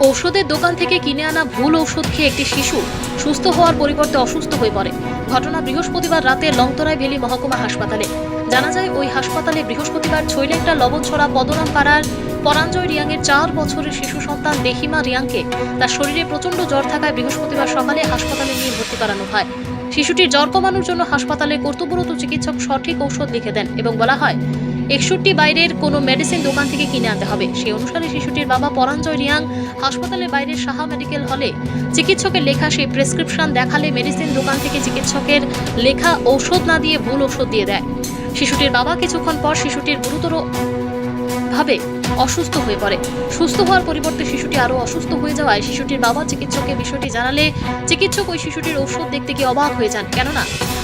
ঔষধের দোকান থেকে কিনে আনা ভুল ঔষধ খেয়ে একটি শিশু সুস্থ হওয়ার পরিবর্তে অসুস্থ হয়ে পড়ে। ঘটনা বৃহস্পতিবার রাতে লংতরাই ভেলি মহকুমা হাসপাতালে। জানা যায়, ওই হাসপাতালে বৃহস্পতিবার ছৈলেকটা লবণছড়া পদনাম পাড়ার পরাঞ্জয় রিয়াংয়ের চার বছরের শিশু সন্তান দেহিমা রিয়াংকে তার শরীরে প্রচণ্ড জ্বর থাকায় বৃহস্পতিবার সকালে হাসপাতালে নিয়ে ভর্তি করানো হয়। শিশুটির জ্বর কমানোর জন্য হাসপাতালে কর্তব্যরত চিকিৎসক সঠিক ঔষধ লিখে দেন এবং বলা হয় একষট্টি বাইরের কোনো মেডিসিন দোকান থেকে কিনে আনতে হবে। সেই অনুসারে শিশুটির বাবা পরাঞ্জয় রিয়াং হাসপাতালের বাইরের সাহা মেডিকেল হলে চিকিৎসকের লেখা সেই প্রেসক্রিপশন দেখালে মেডিসিন দোকান থেকে চিকিৎসকের লেখা ঔষধ না দিয়ে ভুল ওষুধ দিয়ে দেয়। শিশুটির বাবা কিছুক্ষণ পর শিশুটির গুরুতর ভাবে অসুস্থ হয়ে পড়ে। সুস্থ হওয়ার পরিবর্তে শিশুটি আরও অসুস্থ হয়ে যাওয়ায় শিশুটির বাবা চিকিৎসককে বিষয়টি জানালে চিকিৎসক ওই শিশুটির ঔষধ দেখতে গিয়ে অবাক হয়ে যান। কেননা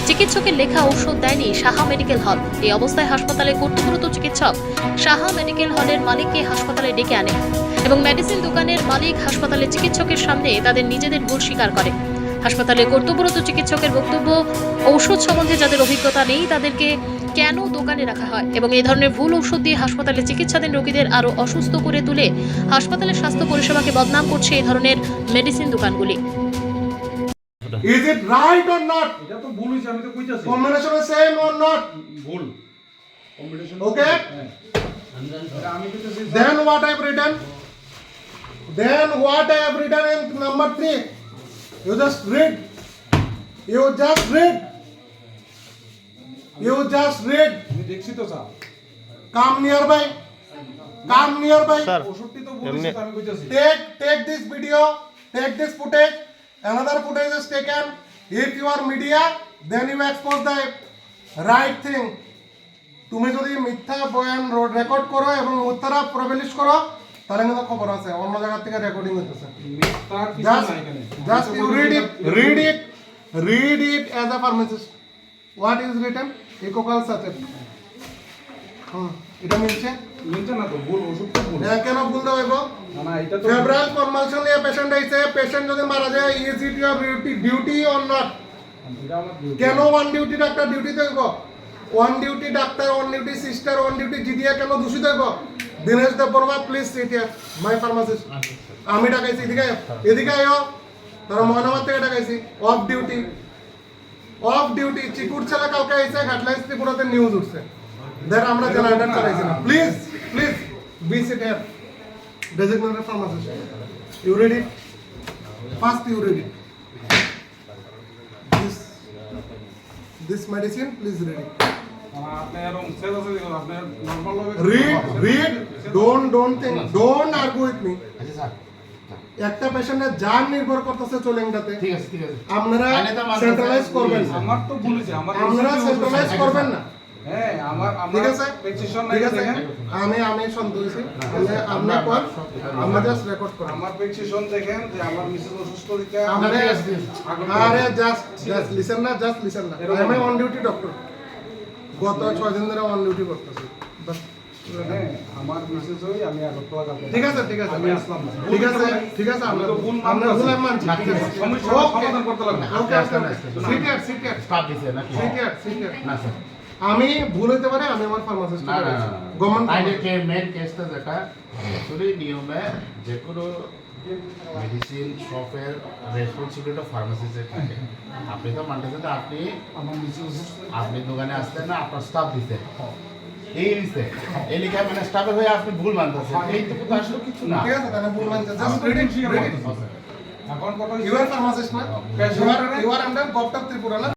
চিকিৎসকের লেখা ঔষধ দেয়নি সাহা মেডিকেল হল। এই অবস্থায় হাসপাতালে কর্তব্যরত চিকিৎসক সাহা মেডিকেল হলের মালিককে হাসপাতালে ডেকে আনে এবং মেডিসিন দোকানের মালিক হাসপাতালে চিকিৎসকের সামনে তাদের নিজেদের ভুল স্বীকার করে। হাসপাতালে কর্তব্যরত চিকিৎসকের বক্তব্য, ঔষধ সম্বন্ধে যাদের অভিজ্ঞতা নেই তাদেরকে কেন দোকানে রাখা হয় এবং এই ধরনের ভুল ঔষধ দিয়ে হাসপাতালে চিকিৎসাধীন রোগীদের আরও অসুস্থ করে তুলে হাসপাতালের স্বাস্থ্য পরিষেবাকে বদনাম করছে এই ধরনের মেডিসিন দোকানগুলি Is it right or not? এটা তো ভুল হয়েছে আমি তো কইতাছি Combination is same or not? ভুল কম্পিটিশন Okay. আমি কইতাছি Then what I have written? Then what I have written in number three? You just read. You just read. You just read. আমি দেখছি তো sir Come nearby. Come nearby. ওষুধটি তো ভুল হয়েছে তো আমি কইতাছি Take take this video. Take this footage. Another footage is taken. If you are media, then you expose the right thing. তুমি যদি মিথ্যা বয়ান রেকর্ড করো এবং মিথ্যারা প্রবেলিশ করো তাহলে কিন্তু খবর আছে অন্য জায়গা থেকে রেকর্ডিং হইতেছে মিথ্যা কিছু জাস্ট না just you read it read it read it as a pharmacist what is written Ecocal sachet hmm এটা মিলছে? মিলছে না তো ভুল ওষুধ তো ভুল। এ কেন ভুল দেওয়া হইব? না না এটা তো ফেব্রাইল কনভালশন নিয়ে পেশেন্ট আইছে পেশেন্ট যদি মারা যায় is it duty or not. কেন one duty doctor duty one duty doctor one duty sister one duty জিডিয়া কেন দূষিত হইব? Dinesh Debbarma please sit here my pharmacist আমি ডাকাইছি এদিকে এদিকে আয়ো। তারা মহানামার থেকে ডাকাইছি অফ ডিউটি অফ ডিউটি চিকুর ছেলে কালকে আইছে হেডলাইন্স ত্রিপুরাতে নিউজ উঠছে দেন আমরা জেনারেটর চালাইছি না please please be sit here designated pharmacist. You read it? First you read it. This this medicine, please read it. Ah, আপনি এরকম সেজ আছে দেখুন, আপনি নরমাল ভাবে Read, read. Don't don't think. Don't argue with me. একটা পেশেন্টের জান নির্ভর করতেছে চলেংটাতে ঠিক আছে ঠিক আছে। আপনারা। সেন্ট্রালাইজ করবেন না। আমার তো হয়েছে আমার আপনারা সেন্ট্রালাইজ করবেন না। হ্যাঁ আমার ঠিক আছে? প্রেসক্রিপশন ঠিক আছে? দেখেন। আমি আমি সন্তোষী আপনি পর আমরা জাস্ট রেকর্ড করেন। আমার প্রেসক্রিপশন দেখেন যে আমার মিসেস অসুস্থ দিকে আরে আরে জাস্ট জাস্ট লিসেন না জাস্ট লিসেন না। আমি অন ডিউটি ডক্টর গত ছয় দিন ধরে অন ডিউটি করতেছি। বাস। হ্যাঁ আমার মিসেস হই আমি আগরতলা কালকে ঠিক আছে ঠিক আছে আমি আসলাম ঠিক আছে ঠিক আছে আমরা তো ভুল আমরা মানতেছি। মানছি ঠিক আছে। সমস্যা সমাধান করতে লাগবে। ওকে ওকে সিটিয়ার সিটিয়ার স্টাফ দিছে নাকি সিটিয়ার সিটিয়ার না স্যার আমি ভুল হতে পারে আমি আমার ফার্মাসিস্ট না না গভর্নমেন্ট আইনের কে মেন কেসটা যেটা অ্যাকচুয়ালি নিয়মে যে কোনো মেডিসিন শপের রেসপন্সিবিলিটি ফার্মাসিস্টের থাকে। আপনি তো মানতেছেন আপনি আপনি দোকানে আসলেন না আপনার স্টাফ দিতে এই দিতে এই লিখে মানে স্টাফের হয়ে আপনি ভুল মানতেছেন। এইটুকু তো আসলে কিছু না। ঠিক আছে তাহলে ভুল আমি জাস্ট রিড এখন কথা ইউ আর ফার্মাসিস্ট না? You are under government Tripura না?